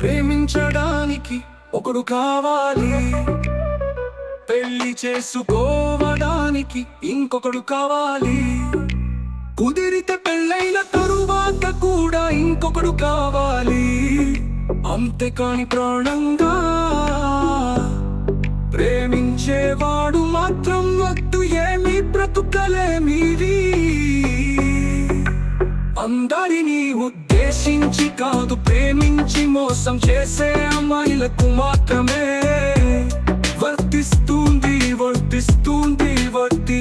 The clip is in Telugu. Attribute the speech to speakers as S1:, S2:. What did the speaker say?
S1: ప్రేమించడానికి ఒకడు కావాలి. పెళ్ళి చేసుకోవడానికి ఇంకొకడు కావాలి. కుదిరితే పెళ్ళైన తరువాత కూడా ఇంకొకడు కావాలి. అంతేకాని ప్రాణంగా ప్రేమించేవాడు మాత్రం వద్దు ఏమీ బ్రతుకలేమీ అందరినీ ఉద్దేశించి కాదు ప్రేమించి మోసం చేసే అమ్మాయిలకు మాత్రమే. వర్తిస్తుంది వర్తిస్తుంది వర్తి